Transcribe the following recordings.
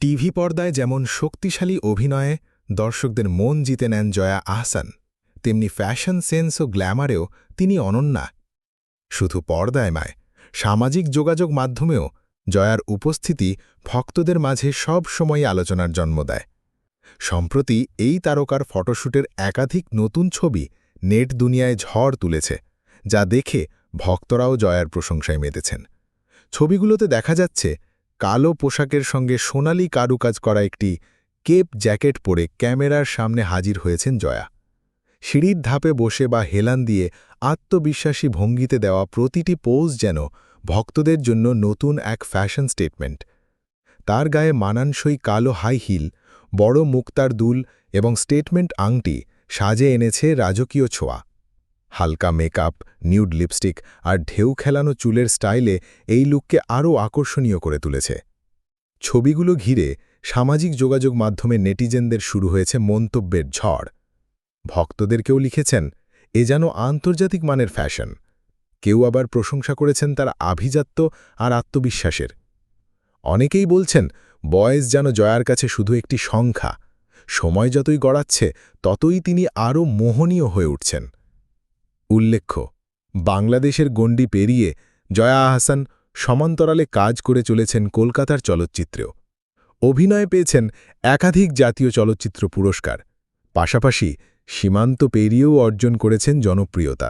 TV পর্দায় যেমন শক্তিশালী অভিনয়ে দর্শকদের মন জিতে নেন জয়া আহসান, তেমনি ফ্যাশন সেন্স ও গ্ল্যামারেও তিনি অনন্যা। শুধু পর্দায় মায় সামাজিক যোগাযোগ মাধ্যমেও জয়ার উপস্থিতি ভক্তদের মাঝে সব সময় আলোচনার জন্ম দেয়। সম্প্রতি এই তারকার ফটোশ্যুটের একাধিক নতুন ছবি নেট দুনিয়ায় ঝড় তুলেছে, যা দেখে ভক্তরাও জয়ার প্রশংসায় মেতেছেন। ছবিগুলোতে দেখা যাচ্ছে কালো পোশাকের সঙ্গে সোনালি কারুকাজ করা একটি কেপ জ্যাকেট পরে ক্যামেরার সামনে হাজির হয়েছেন জয়া। সিঁড়ির ধাপে বসে বা হেলান দিয়ে আত্মবিশ্বাসী ভঙ্গিতে দেওয়া প্রতিটি পোজ যেন ভক্তদের জন্য নতুন এক ফ্যাশন স্টেটমেন্ট। তার গায়ে মানানসই কালো হাই হিল, বড় মুক্তার দুল এবং স্টেটমেন্ট আংটি সাজে এনেছে রাজকীয় ছোঁয়া। হালকা মেকআপ, নিউড লিপস্টিক আর ঢেউ খেলানো চুলের স্টাইলে এই লুককে আরও আকর্ষণীয় করে তুলেছে। ছবিগুলো ঘিরে সামাজিক যোগাযোগ মাধ্যমে নেটিজেনদের শুরু হয়েছে মন্তব্যের ঝড়। ভক্তদেরকেও লিখেছেন, এ যেন আন্তর্জাতিক মানের ফ্যাশন। কেউ আবার প্রশংসা করেছেন তার আভিজাত্য আর আত্মবিশ্বাসের। অনেকেই বলছেন বয়েস যেন জয়ার কাছে শুধু একটি সংখ্যা। সময় যতই গড়াচ্ছে, ততই তিনি আরও মোহনীয় হয়ে উঠছেন। উল্লেখ্য, বাংলাদেশের গণ্ডি পেরিয়ে জয়া আহসান সমান্তরালে কাজ করে চলেছেন কলকাতার চলচ্চিত্রেও। অভিনয় পেয়েছেন একাধিক জাতীয় চলচ্চিত্র পুরস্কার, পাশাপাশি সীমান্ত পেরিয়েও অর্জন করেছেন জনপ্রিয়তা।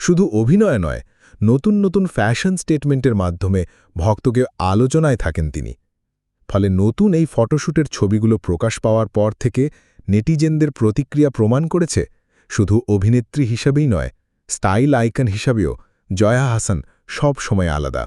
শুধু অভিনয় নয়, নতুন নতুন ফ্যাশন স্টেটমেন্টের মাধ্যমে ভক্তকে আলোচনায় থাকেন তিনি। ফলে নতুন এই ফটোশ্যুটের ছবিগুলো প্রকাশ পাওয়ার পর থেকে নেটিজেনদের প্রতিক্রিয়া প্রমাণ করেছে, শুধু অভিনেত্রী হিসাবেই নয় স্টাইল আইকন হিসাবেও জয়া হাসান সব সময় আলাদা।